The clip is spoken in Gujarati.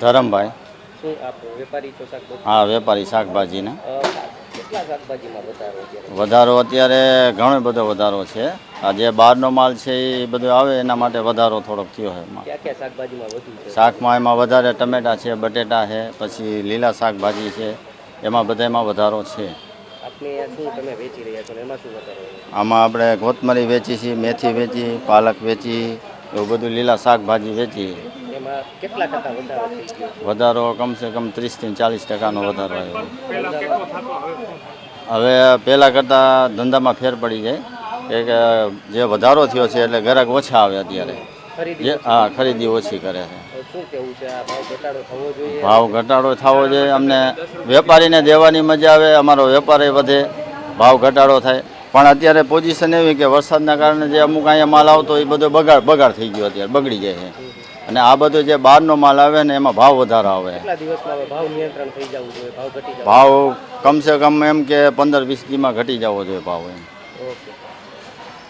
ધરમભાઈ. શું આપ વેપારી છો શાકભાજી? હા વેપારી શાકભાજીના. કેટલા શાકભાજીમાં વધારો અત્યારે? વધારો અત્યારે ઘણો બધો વધારો છે. આ જે બહારનો માલ છે એ બધો આવે એના માટે વધારો થોડોક થયો છે એમાં. ક્યાં ક્યાં શાકભાજીમાં વધુ છે? શાકમાં એમાં વધારે ટમેટા છે બટેટા છે પછી લીલા શાકભાજી છે. એમાં બધામાં વધારો છે? આમાં આપણે કોથમરી વેચી છીએ મેથી વેચી પાલક વેચી એવું બધું લીલા શાકભાજી વેચી. કેટલા ટકા વધારો થઈ ગયો વધારો કમસે કમ ત્રીસથી ચાલીસ ટકાનો વધારો આવ્યો. હવે પહેલાં કરતાં ધંધામાં ફેર પડી જાય. કે જે વધારો થયો છે એટલે ગ્રાહક ઓછા આવે અત્યારે. જે હા ખરીદી ઓછી કરે છે. હવે શું કેવું છે? આ ભાવ ઘટાડો થવો જોઈએ? ભાવ ઘટાડો થવો જોઈએ. અમને વેપારીને દેવાની મજા આવે અમારો વેપાર વધે ભાવ ઘટાડો થાય. પણ અત્યારે પોઝિશન એવી કે વરસાદના કારણે જે અમુક અહીંયા માલ આવતો એ બધો બગાડ બગાડ થઈ ગયો અત્યારે બગડી જાય છે. અને આ બધો જે બહારનો માલ આવે ને એમાં ભાવ વધારે આવે. ભાવ નિયંત્રણ થઈ જવું જોઈએ? ભાવ ઘટી ભાવ કમસે કમ એમ કે પંદર વીસ દીમાં ઘટી જવો જોઈએ ભાવ એમ. ઓકે.